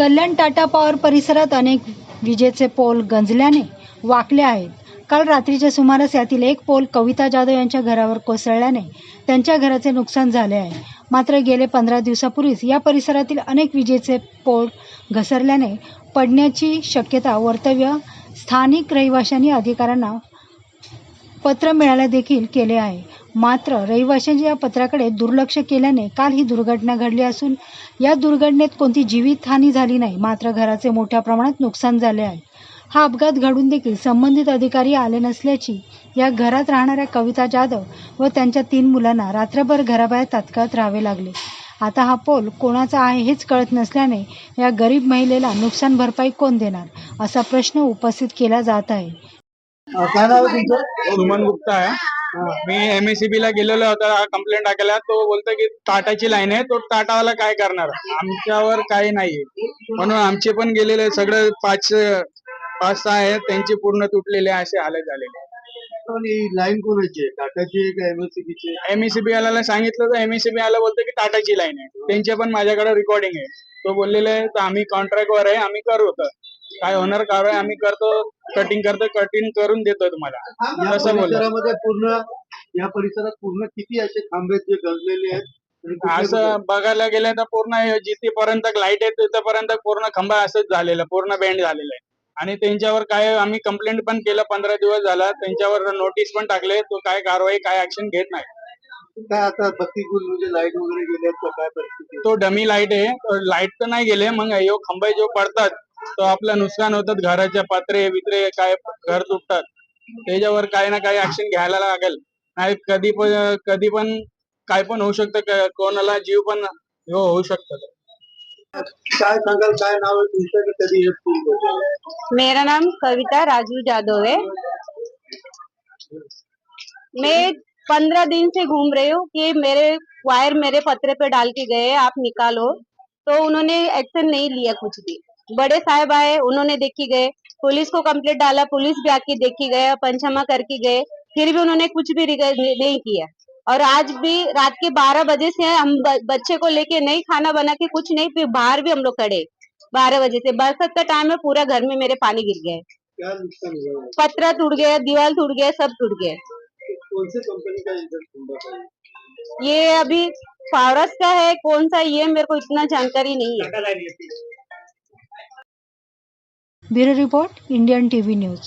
कल्याण Tata power परिसरात अनेक विजेचे पोल गंजल्याने वाकले आहेत. काल रात्रीच्या सुमारास यातील एक पोल कविता जाधव यांच्या घरावर कोसळल्याने त्यांच्या घराचे नुकसान झाले आहे. मात्र गेले पंधरा दिवसापूर्वीच या परिसरातील अनेक विजेचे पोल घसरल्याने पडण्याची शक्यता वर्तव्य स्थानिक रहिवाशांनी अधिकाऱ्यांना पत्र मिळाले देखील केले आहे. मात्र रहिवाशांच्या या पत्राकडे दुर्लक्ष केल्याने काल ही दुर्घटना घडली असून या दुर्घटनेत कोणती जीवितहानी झाली नाही मात्र घराचे मोठ्या प्रमाणात नुकसान झाले आहे. हा अपघात घडून देखील संबंधित अधिकारी आले नसल्याची या घरात राहणाऱ्या कविता जाधव व त्यांच्या तीन मुलांना रात्रभर घराबाहेर तात्काळत राहावे लागले. आता हा पोल कोणाचा आहे हेच कळत नसल्याने या गरीब महिलेला नुकसान भरपाई कोण देणार असा प्रश्न उपस्थित केला जात आहे. सुमन गुप्ता आहे. मी एमएससीबी ला गेलेलो होता कंप्लेंट टाकायला. तो बोलतो की टाटाची लाईन आहे तो टाटावाला काय करणार? आमच्यावर काही नाहीये म्हणून आमचे पण गेलेले सगळं पाच पाच सहा आहेत त्यांचे पूर्ण तुटलेले असे हालत झालेले ही लाईन कोणाची टाटाची एमएससीबीची एमएससीबी वाल्याला सांगितलं तर एमएससीबी वाला बोलतो की टाटाची लाईन आहे. त्यांचे पण माझ्याकडे रेकॉर्डिंग आहे. तो बोललेले आहे तर आम्ही कॉन्ट्रॅक्ट वर आहे आम्ही करू होतं. काय होणार कारवाई आम्ही करतो कटिंग करतो कटिंग करून देतो तुम्हाला बोललो परिसरामध्ये पूर्ण या परिसरात पूर्ण किती असे खांबे आहेत जे गंजलेले आहेत? असं बघायला गेलं तर पूर्ण जिथेपर्यंत लाइट आहे तिथपर्यंत पूर्ण खंबा असंच झालेलं पूर्ण बेंड झालेलं आहे आणि त्यांच्यावर काय आम्ही कंप्लेंट पण केलं पंधरा दिवस झाला त्यांच्यावर नोटीस पण टाकले तो काय कारवाई काय ऍक्शन घेत नाही काय आता बत्ती गुल म्हणजे लाइट वगैरे का काय परिस्थिती? तो डमी लाइट आहे लाइट तर नाही गेले मग यो खंबे जो पडतात तो आपलं नुकसान होतात घराच्या पत्रे बित्रे काय घर तुटतात. त्याच्यावर काही ना काही ऍक्शन घ्यायला लागेल. नाही कधी पण कधी पण काय पण होऊ शकतं कोणाला जीव पण हो होऊ शकतं. काय सांगाल काय नाव आहे तुमचं की कधी? मेरा नाम कविता राजू जादव है मैं पंद्रह दिन से घूम रही हूँ कि मेरे वायर मेरे पत्रे पे डाल के गए आप निकालो। तो उन्होंने एक्शन नहीं लिया कुछ भी। बड़े साहब आए उन्होंने देखी गए। पुलिस को कंप्लेंट डाला पुलिस भी आके देखी गए पंचमा करके गए। फिर भी उन्होंने कुछ भी नहीं किया। और आज भी रात के बारह बजे से हम बच्चे को लेके नहीं खाना बना के कुछ नहीं फिर बाहर भी हम लोग खड़े। बारह बजे से। बरसात का टाइम है पूरा घर में मेरे पानी गिर गया है। है? पत्रा टूट गया दीवार टूट गया सब टूट गया। कौन सी कंपनी का इधर खंबा ये अभी फावरस का है कौन सा ये मेरे को इतना जानकारी नहीं है। Bureau report Indian T V news.